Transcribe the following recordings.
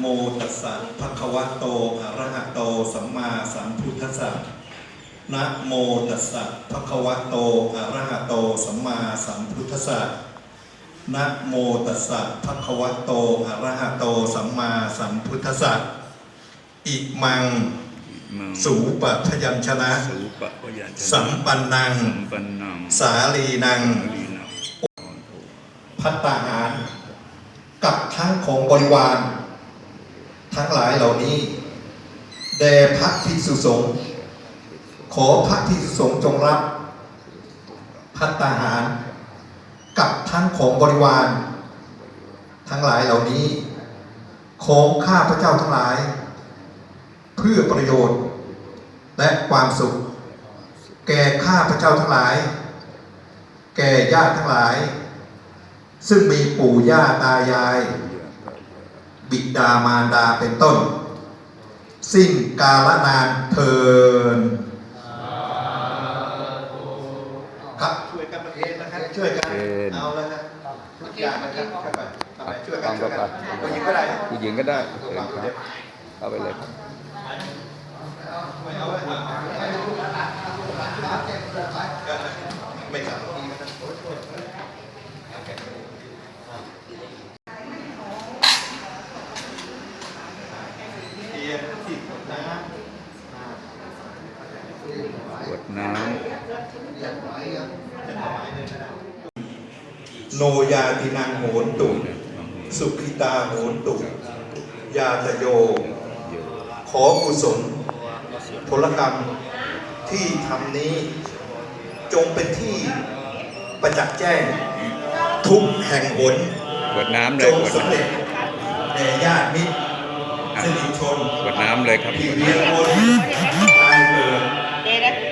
โมตัสสะภะคะวะโตอะระหะโต สัมมาสัมพุทธัสสะนะโมตัสสะภะคะวะโตอะระหะโต สัมมาสัมพุทธัสสะนะโมตัสสะภะคะวะโตอะระหะโต สัมมาสัมพุทธัสสะอิมังมังสูปะพยัญชนะสูปะพยัญชนะ สัมปันนังสัมปันนังสาลีนังลีนัง พัตตาหาร กับทั้งของบริวาร ทั้งหลายเหล่านี้แด่พระภิกษุสงฆ์ขอพระภิกษุสงฆ์จงรับพัตตาหาร กับทั้งของบริวาร ทั้งหลายเหล่านี้ ของข้าพระเจ้าทั้งหลาย เพื่อประโยชน์ และความสุข แก่ข้าพระเจ้าทั้งหลาย แก่ญาติทั้งหลาย ซึ่งมีปู่ย่าตายาย บิดามารดาเป็นต้น สิ้นกาลนานเทินครับช่วยกันประเทศนะครับช่วยกันเอาแล้วนะทุกอย่างนะครับเข้าไปเข้าไปช่วยกันช่วยกันผู้หญิงก็ได้นะผู้หญิงก็ได้ผู้เชิญฟังคเดี๋รัยวบเข้าไปเลยครับ ไม่เอาไว้ไม่กลับ เอียงที่นะกวดน้ำโนยาตินังโหนตุสุขิตาโหนตุยาตโยโย ขอกุศลผลกรรมที่ทำนี้ จงเป็นที่ประจักษ์แจ้ง ทุกแห่งหนกวดน้ำเลจงสำเร็จ กวดน้ำเลยครับ ที่เวียนวนตายเกิด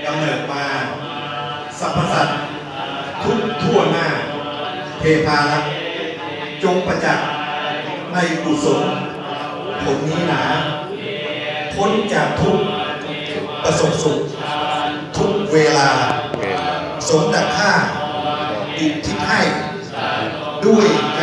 กำเนิดมาสรรพสัตว์ทุกทั่วหน้า เทพารักษ์จงประจักษ์ในกุศลผลนี้หนา พ้นจากทุกประสบสุข ทุกเวลา สมดังค่าอุทิศให้ด้วยใจ